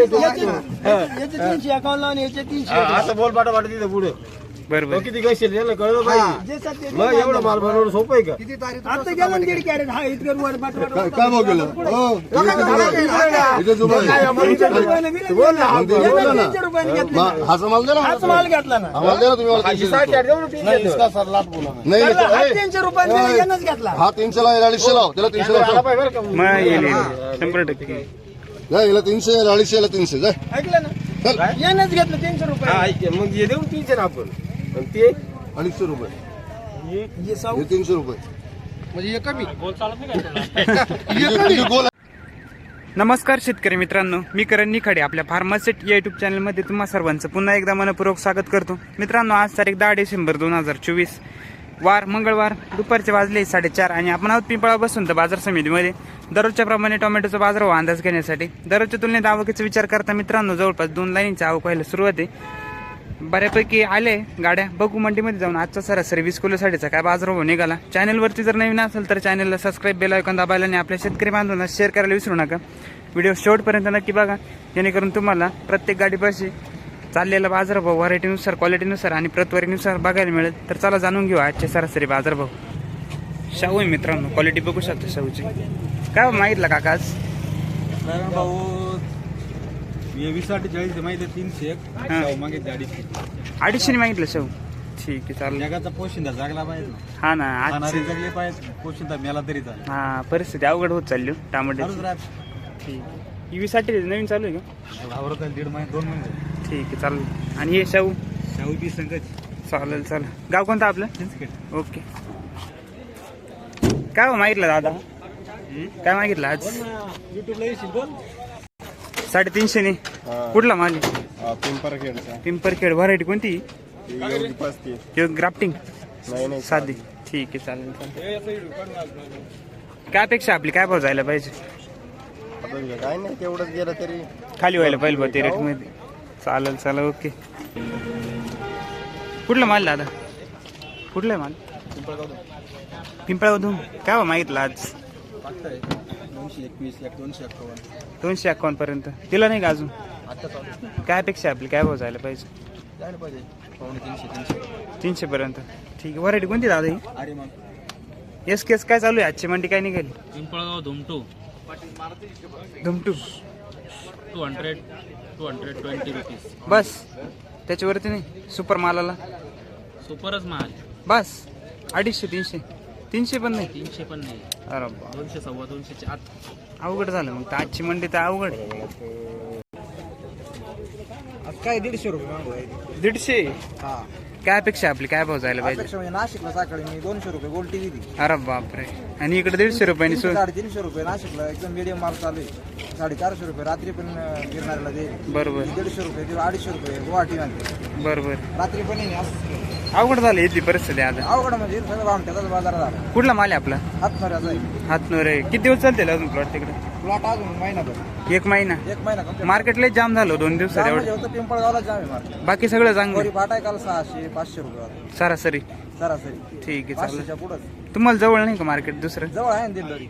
याचे तीनशे अकाउंट लावून याचे तीनशे असं बोल पाठा पाठा तिथं पुढे. बरोबर. किती घेशील? याला कळलं पाहिजे जे सत्य ते मग एवढं माल भरवणं सोपं आहे का? आता गेलं ना दीड कॅरेट. हा इतकं वर पाठ पाठ- काय भाव गेलं? हो इथे जुबा आहे. तीनशे दिलं. बोल ना, हा, बोल. ना. तीनशे रुपयाने घेतलं. मा- हाचा माल द्या ना हाच माल घेतला ना. हा माल द्या ना तुम्ही मला खाशी तीनशे साठ रुपये. आठ देऊ ना. तीनशे देऊ. नाही त्याला नाही, हा ए, तीनशे रुपयाने दिलं, यानंच घेतला. हा तीनशे ला अडीचशे लाव. त्याला तीनशे लाव. मग. येईल येईल. शंभर टक्के. जा याला तीनशे याला अडीचशे याला तीनशे. ऐकलं चल. ना यानंच घेतलं तीनशे हा, रुपये ऐक, मग हे देऊन तीनशे ना आपण आणि ते अडीचशे रुपये. हे सौ हे तीनशे रुपये. म्हणजे हे कमी. गोल नमस्कार शेतकरी मित्रांनो मी करण निखाडे आपल्या फार्मासेट या युट्यूब चॅनलमध्ये तुम्हा सर्वांचं पुन्हा एकदा मनपूर्वक स्वागत करतो. मित्रांनो आज तारीख दहा डिसेंबर दोन हजार चोवीस. वार मंगळवार दुपारचे वाजले साडेचार आणि आपण आहोत पिंपळा बसून तर बाजार समितीमध्ये. दररोजच्या प्रमाणे टोमॅटोचा बाजारभाव अंदाज घेण्यासाठी. दररोजच्या तुलनेत आवकीचा विचार करता मित्रांनो जवळपास दोन लाईनची आवक व्हायला सुरुवात आहे. बऱ्यापैकी आले गाड्या. बघू मंडीमध्ये जाऊन. आजचा सरासरी वीस किलोसाठीचा काय बाजारभाव निघाला? चॅनलवरती जर नवीन असेल तर चॅनलला सबस्क्राईब बेल ऐकून दाबायला आणि आपल्या शेतकरी बांधवांना शेअर करायला विसरू नका. व्हिडिओ शेवटपर्यंत नक्की बघा. जेणेकरून तुम्हाला प्रत्येक गाडीपाशी चाललेला बाजारभाव व्हरायटीनुसार क्वालिटीनुसार आणि प्रतवारीनुसार बघायला मिळेल. तर चला जाणून घेऊ आजचे सरासरी बाजारभाव शाहू आहे मित्रांनो. क्वालिटी बघू शकता शाहूची. काय हो मागितलं भाऊ हे वीस अठ्ठेचाळीस माहिती आहे तीनशे एक. मागितले अडीचशे. अडीचशे मागितलं शाहू ठीक आहे चालेल. जगाचा पोशिंदा जागला पाहिजे. हा ना आज खाणारे जगले पाहिजे पोशिंदा मेला तरी चालेल. हा परिस्थिती अवघड होत चालली हो, टमाट्याची. चालूच राहत. ठीक ईव्ही साठी नवीन चालू आहे का? आवरत आहे दीड महिने दोन महिने ठीक आहे चालेल. आणि हे शाहू? शाहू बी संघच चालेल चालेल. गाव कोणतं आपलं? चिंचखेड. ओके. काय हो मागितलं दादा? काय मागितलं आज? युट्यूबला येशील बोल. कुठला माल पिंपरखेडचा. पिंपरखेड. व्हरायटी कोणती? योगी ग्राफ्टिंग नाही नाही साधी. ठीक आहे चालेल चालेल. काय अपेक्षा आपली? काय भाव जायला पाहिजे? काय नाही तेवढंच गेलं तरी. खाली व्हायला पाहिजे बा ते रेटमध्ये. चालेल चालेल ओके. कुठला माल दादा? कुठला आहे माल? पिंपळावधून काय भाव मागितलं आज? दोनशे एकवीस एक दोनशे अठ्ठावन्न दोनशे अकाउंट पर्यंत. दिला नाही का अजून? आता चालू काय अपेक्षा आहे आपली? काय भाव जायला पाहिजे? जायला पाहिजे. पावणे तीनशे तीनशे. तीनशे पर्यंत ठीक आहे. व्हरायटी कोणती दादा ही? अरे मग. एस केस काय चालू आहे? आजची मंडी काय निघाली? Pimpalgaon Dhumtu. Dhumtu. Two hundred two hundred twenty rupees बस. त्याच्यावरती नाही. सुपर मालाला. सुपरच महाल बस. अडीचशे तीनशे. तीनशे पण नाही. तीनशे पण नाही. अरे बा दोनशे सव्वा आत. अवघड झालं मग. तर आजची मंडी तर अवघड आहे. काय दीडशे रुपये दीडशे? हा. काय अपेक्षा आहे आपली? काय भाव जायला पाहिजे? अपेक्षा म्हणजे नाशिकला सकाळी मी दोनशे रुपये गोल्टी दिली. अरे बापरे. आणि इकडे दीडशे रुपयानी सो साडेतीनशे रुपये नाशिकला एकदम मिडियम माल चालू आहे. साडेचारशे रुपये रात्री पण अं, गिरणाऱ्याला देईल. बरोबर. दीडशे रुपये किंवा अडीचशे रुपये गुवाहाटी मध्ये बरोबर. रात्री पण येणे केलं. अवघड झालं इथली परिस्थिती आता अवघड म्हणजे सगळं भामट्याचाच बाजार झाला कुठला माल आहे आपला? हातमाऱ्याचा आहे. हात रे किती दिवस चालतील अजून प्लॉट तिकडे? प्लॉट अजून महिनाभर. एक महिना. एक महिना complete. मार्केटला जाम झालं दोन दिवसात जाम एवढं. म्हणजे फक्त पिंपळगावला जाम आहे मार्केट बाकी सगळं चांगलं. पाट आहे काल सहाशे पाचशे रुपये. सरासरी. सरासरी. ठीक आहे चालेल. पाचशेच्या तुम्हाला जवळ नाही का मार्केट दुसरं? जवळ आहे ना दिल्लरी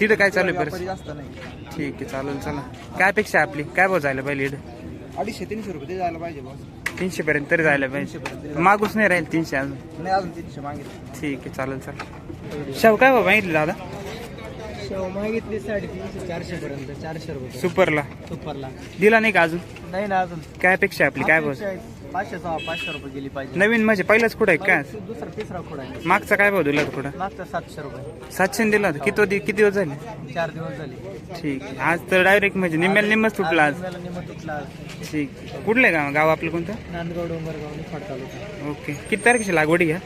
तिथं काय चालू आहे व्यापारी परिस्थिती? जास्त नाही. ठीक आहे चालेल चला. काय अपेक्षा आहे आपली? काय भाव जायला पाहिजे इथं? अडीचशे तीनशे रुपये ते जायला पाहिजे बस तीनशे पर्यंत तरी जायला पाहिजे. मागूच नाही राहील तीनशे अजून. नाही अजून तीनशे मागितले ठीक आहे चालेल चालेल शाव काय भाव मागितले दादा? शेव मागितली साडेतीनशे चारशे पर्यंत चारशे रुपये सुपरला. सुपरला. दिला नाही का अजून? नाही ना अजून. काय अपेक्षा आहे आपली? काय भाव? पाचशे सहा पाचशे रुपये गेली पाहिजे. नवीन म्हणजे पहिलाच कुठं आहे काय दुसरा तिसरा खोड आहे. मागचा काय भाव दिला कुठं मागचा सातशे रुपये. सातशे दिला होता. किती दि- किती दिवस झाले? चार दिवस झाले. ठीक आहे. आज तर डायरेक्ट म्हणजे निम्म्याला निम्मच तुटला आज. मला निमत तुटला ठीक. कुठलं आहे गाव? गाव आपलं कोणतं? नांदगाव डोंगरगाव तालुका. ओके. किती तारखेची लागवडी घ्या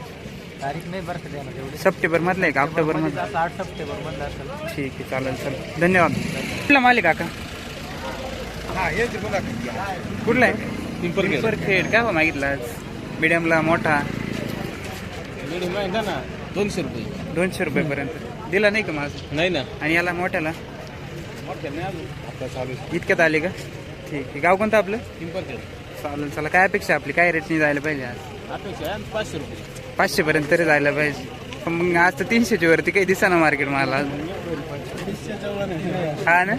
तारीख नाही बरं का द्यायला तेवढी. सप्टेंबर मधलं आहे का? ऑक्टोबर मधलं असं आठ सप्टेंबर मधला असेल. ठीक आहे चालेल चालेल. धन्यवाद. कुठला मालिक काका कुठला आहे? पिंपरखेड काय भाव मागितला आज? मिडियमला मोठा? ना दोनशे रुपये. दोनशे रुपये पर्यंत दिला नाही का माझं नाही ना. आणि याला मोठ्याला? चालू इतक्यात आले का? ठीक आहे. गाव कोणतं आपलं? चालेल चला. काय अपेक्षा आपली? काय रेटने जायला पाहिजे आज? अपेक्षा आहे पाचशे रुपये. पाचशे पर्यंत तरी जायला पाहिजे. पण मग आज तर तीनशेच्या वरती काही दिसा ना मार्केट मला. हा ना?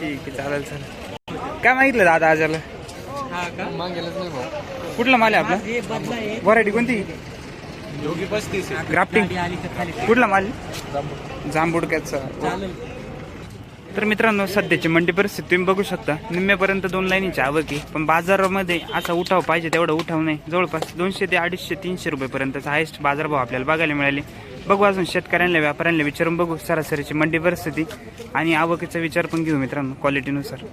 ठीक आहे चालेल चालेल. काय मागितलं दादा आजाला कुठला माल आहे आपला? व्हरायटी कोणती? ग्राफ्टिंग कुठला माल? जांबुडक्याचा तर मित्रांनो सध्याची मंडी परिस्थिती तुम्ही बघू शकता. निम्म्यापर्यंत दोन लाईनीची आवक आहे. पण बाजारामध्ये असा उठाव पाहिजे तेवढा उठाव नाही. जवळपास दोनशे ते अडीचशे तीनशे रुपयेपर्यंतचा हायस्ट बाजारभाव आपल्याला बघायला मिळाले. बघू अजून शेतकऱ्यांना व्यापाऱ्यांना विचारून बघू सरासरीची मंडी परिस्थिती आणि आवकीचा विचार पण घेऊ मित्रांनो क्वालिटीनुसार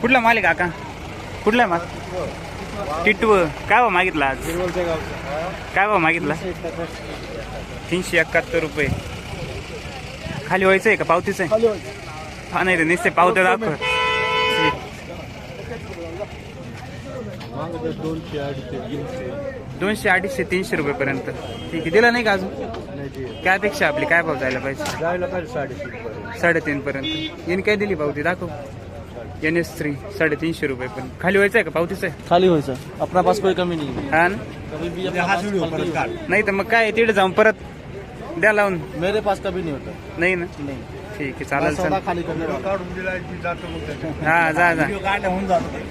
कुठला माल आहे काका? कुठला माल? टिटव काय भाव मागितला आज? काय भाव मागितला? तीनशे एकाहत्तर रुपये. खाली व्हायचं आहे का? पावतीचं आहे? हा नाही रे नुसते पावत्या दाखव दोनशे अडीचशे तीनशे रुपयेपर्यंत. ठीक आहे. दिला नाही का अजून? काय अपेक्षा आपली? काय भाव जायला पाहिजे? जायला पाहिजे साडेतीन साडेतीन पर्यंत याने काय दिली पावती? दाखव. एन एस थ्री साडेतीनशे रुपये पण खाली व्हायचं आहे का? पावतीचं आहे? खाली व्हायचं. अपना पास कोई कमी नहीं. हा ना? नाही. तर मग काय? तिथे जाऊन परत द्या लावून. मेरे पास कभी नहीं होता. नाही ना? नहीं. ठीक आहे चालेल सौदा चालेल. खाली करने वाला हा जा जा.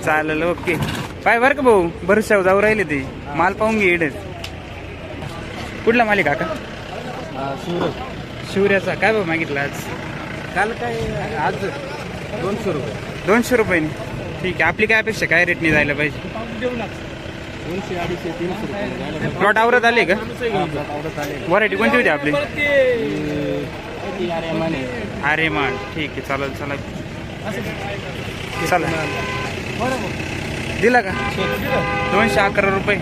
चालेल ओके. पाय बरं का भाऊ? भरशाव जाऊ राहिले ते. माल पाहून घे इडे कुठला मालिक काका हाँ, सूरज शिवऱ्याचा. काय भाऊ मागितला आज? काल काय आज दोनशे रुपये. दोनशे रुपयाने ठीक आहे आपली काय अपेक्षा? काय रेटने जायला पाहिजे? दोनशे अडीचशे तीनशे रुपये प्लॉट आवरत आले का? आले व्हरायटी कोणती होती आपली? अरे मान ठीक आहे चालेल चला. चला. दिला का? दोनशे अकरा रुपये.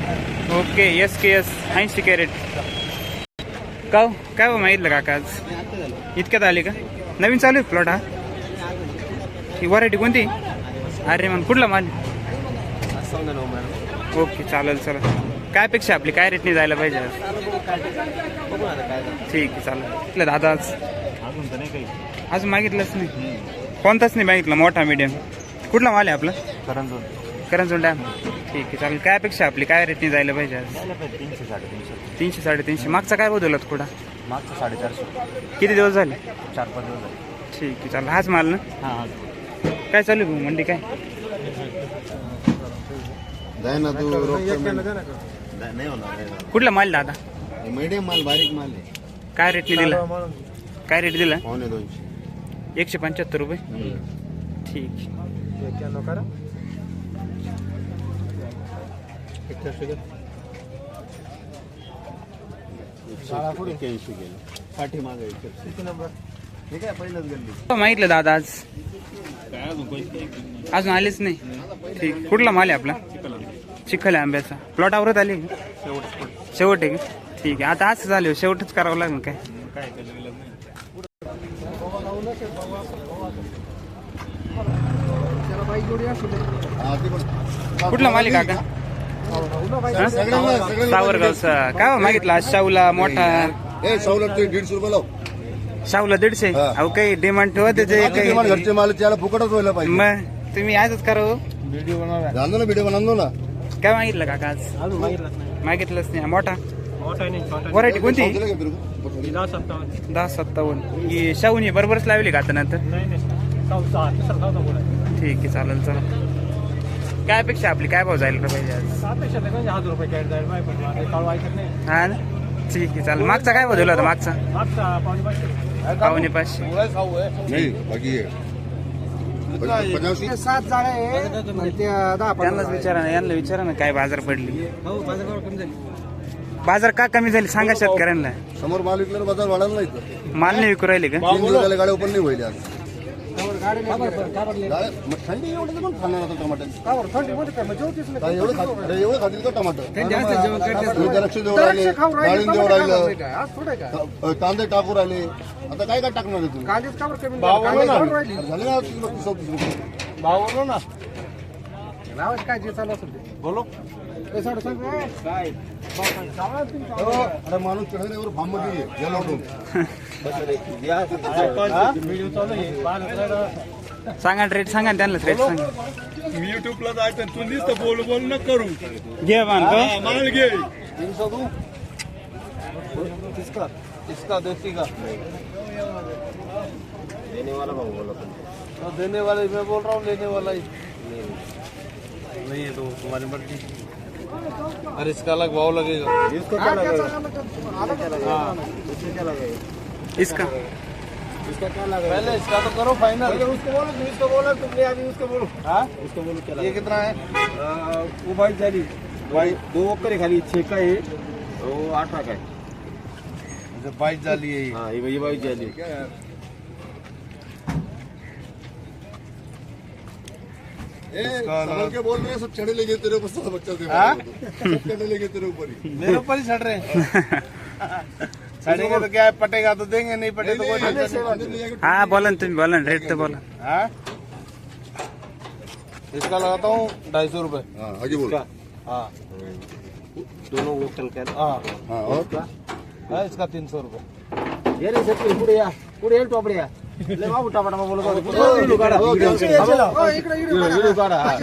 ओके एस के एस ऐंशी कॅरेट. का हो? काय हो का काका आज? इतक्यात आले का? नवीन चालू आहे प्लॉट हा? ही व्हरायटी कोणती? अरे मान कुठला माल? ओके चालेल चला काय अपेक्षा आपली? काय रेटने जायला पाहिजे? ठीक आहे चालेल. दादा आज? अजून मागितलंच नाही. कोणताच नाही मागितला मोठा मीडियम कुठला माल आहे आपला? करंजोन करंजोन डॅम. ठीक आहे चालेल. काय अपेक्षा आपली? काय रेटने जायला पाहिजे आज? तीनशे साडेतीनशे. तीनशे साडेतीनशे मागचा काय बदलला थोडा मागचं साडेचारशे किती दिवस झाले? चार पाच दिवस झाले. ठीक आहे चालेल. हाच माल ना? हां. काय चालू आहे भाऊ मंडी काय? जाय ना तू रोख नाही होणार नाही होणार. कुठला माल दादा? मीडियम माल बारीक माल आहे. काय रेटने दिला? काय रेट दिला? पावणे दोनशे. एकशे पंच्याहत्तर रुपये? ठीक. एक्क्याऐंशी गेलं पाठीमागे एकशे. नंबर? हे काय पहिलंच गल्ली? मागितलं दादा आज. अजून आलेच नाही. ठीक. कुठला माल आहे आपला? चिखल आहे आंब्याचा. प्लॉट आवरत आले? शेवट आहे का? ठीक आहे. आता असं झालं शेवटच करावं लागेल काय? हा. कुठला माल आहे काका हा? सावरगावचा. काय हो मागितला आज? शाहूला मोठा ए सवलत ते दीडशे रुपये लाव. शाहूला दीडशे. अहो काही डिमांड ठेवा त्याचे काही घरचे माल त्याला फुकटच व्हायला पाहिजे. मग तुम्ही आजच करा हो. व्हिडिओ बनवा जाणतो ना व्हिडिओ बनवतो ना. काय मागितलं काका आज? अजून मागितलंच नाही. मागितलंच नाही. मोठा? मोठा नाही छोटा व्हरायटी कोणती? दिलं? दहा सत्तावन्न. दहा सत्तावन्न. ही शाहूनी बरोबरच लावली का आता नंतर? नाही नाही. बोला ठीक आहे चालेल चला. काय अपेक्षा आपली? काय भाव जायला पाहिजे आज? अपेक्षा नाही म्हणजे हजार रुपये कॅट जाईल माहिती पण काळू ऐकत नाही. हा ना? ठीक आहे चालेल. मागचा काय बदलला होता? मागचा? मागचा पावणे पाचशे. पावणे पाचशे. नाही बाकी आहे. पंच्याऐंशी सात जाळे आहे. ते दहा यांनाच विचारा ना यांना विचारा ना काय बाजार पडली. हो बाजार कमी झाली. बाजार का कमी झाली? सांगा शेतकऱ्यांना. समोर माल विकल्यावर बाजार वाढायला नाही. माल नाही विकू राहिले का? तीन दिवस झाले गाड्या ओपन नाही होईल आज थंडी एवढं तर खाणार टमाटर काय नाही. काय एवढं अरे एवढं खातील का टमाटर थंडी द्राक्ष देऊ राहिले खाऊ राहिले, डाळिंब देऊ टमाटे खाऊ राहिलं राहिले काय? आज थोडं आहे कांदे टाकू राहिले आता काय काय टाकणार आहे तुम्ही कांदेच कमी झाले? कांदे झाले ना तीस चौतीस रुपये ना लावायचं काय जे चालू असेल ते. बोलो ए, ए. अरे माणूस चढवण्यावर फार्ममध्ये गेला सांगा रेट सांगा त्यांना रेट सांगा मी युट्यूबला जायचं तू नुसतं बोल बोल न करू. घे मान हा, माल घे. तीन सौ दो किसका किसका देसी का देने वाला भाव बोला तो देने वाले मैं बोल रहा हूँ लेने वाला ही नहीं नहीं है तो तुम्हारी मर्ज़ी अरे इसका अलग भाव लगेगा। इसका क्या लगेगा हाँ। इसका क्या लगेगा? इसका। इसका क्या लगेगा पहले इसका तो करो फाइनल उसको बोलो तुम इसको बोलो तुमने अभी उसको बोलो। हाँ? उसको बोलो क्या ये कितना है? वो बाईस झाली बाई दो वक्करे खाली छे का आहे वो आठ का है। बाईस जाली है हाँ ये ये बाईस जाली है। संभल के बोल रहे हैं? सब चढ़े लेंगे तेरे ऊपर सब बच्चा दे सब चढ़े लेंगे तेरे ऊपर ही। मेरे ऊपर ही चढ़ रहे हैं। चढ़ेंगे तो क्या है पटेगा तो देंगे नहीं पटे तो कोई टेंशन नहीं हा बोला ना तुम्ही बोला ना रेट तर बोला हाँ? इसका लगाता हूँ ढाई सौ रुपये हाँ आगे बोल। हाँ। दोनों वो कल कर हाँ। हाँ और? हाँ, इसका तीन सौ रुपये ये रे शेतकरी पुढे या पुढे येईल टोपडे या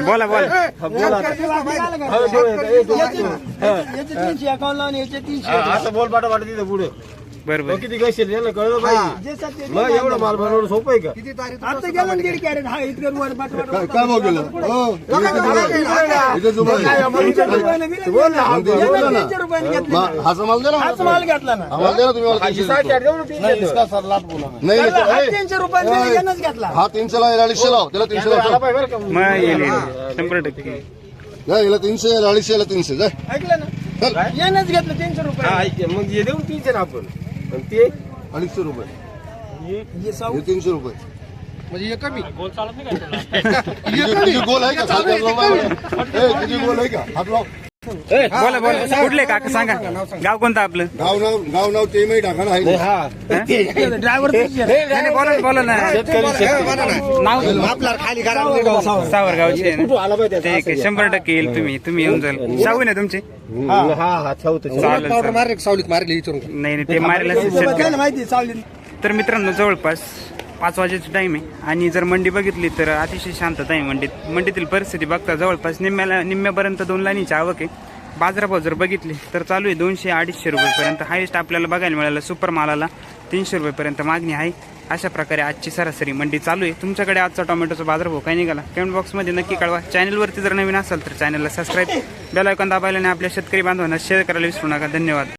बोला बोला। बोला आता. हा, बोल. आता. ए, तू- तू- हा. हा, आता बोल पाठा पाठा तिथे पुढे. बरोबर. किती कशी याला कळलं पाहिजे मग एवढं माल भरवणं सोपं आहे का? किती तारीख आता गेलं दीड कॅरेट. हा इतकं वर बाट बाट काय काय भाव गेलं? हो. इथे जुबा तीनशे रुपयाने दिले बोल ना, हा, यांना बोल ना. तीनशे रुपयाने घेतले. मा- हाचा माल दे ना हाच माल घेतला ना. हा माल दे ना तुम्ही मला तीनशे साठ देतो. आठ देऊ ना, तीनशे नहीं देऊ. नाही हा तीनशे रुपयाने यानंच घेतला. हा तीनशेला याला अडीचशे लाव. त्याला तीनशे आला लाव पाहिजे बरं का? मग? येईल येईल. शंभर टक्के. जा, याला तीनशे याला अडीचशे याला तीनशे. जाय ऐकलं ना? यानंच घेतलं तीनशे हा, रुपये ऐक, मग हे देऊ तीनशे ना आपण. आणि ते अडीचशे रुपये. साऊ तीनशे रुपये. म्हणजे हे कमी. गोल चालत नाही गोल आहे का? गोल आहे का? हात लाव. बोला बोला. कुठले काका? सांगा. गाव कोणतं आपलं? गाव नाव गाव नाव ते टाका ना आहे हा ड्रायव्हर बोला ना, बोला ना नाव आपला खाली सावरगावचे ठीक आहे शंभर टक्के येईल तुम्ही. तुम्ही येऊन जाईल शाहू ना तुमचे? हा हा हा. मारले मारले नाही नाही ते चालली तर मित्रांनो जवळपास पाच वाजेचा टाईम आहे. आणि जर मंडी बघितली तर अतिशय शांतता आहे मंडीत. मंडीतील परिस्थिती बघता जवळपास निम्म्याला निम्म्यापर्यंत दोन लाईनीची आवक आहे. बाजारभाव जर बघितली तर चालू आहे दोनशे अडीचशे रुपयेपर्यंत. हायेस्ट आपल्याला बघायला मिळालं सुपर मालाला तीनशे रुपयेपर्यंत मागणी आहे. अशा प्रकारे आजची सरासरी मंडी चालू आहे. तुमच्याकडे आजचा टोमॅटोचा बाजारभाव काय निघाला? कमेंट बॉक्समध्ये नक्की कळवा. चॅनलवरती जर नवीन असाल तर चॅनलला सबस्क्राईब बेल दाबायला आणि आपल्या शेतकरी बांधवांना शेअर करायला विसरू नका. धन्यवाद.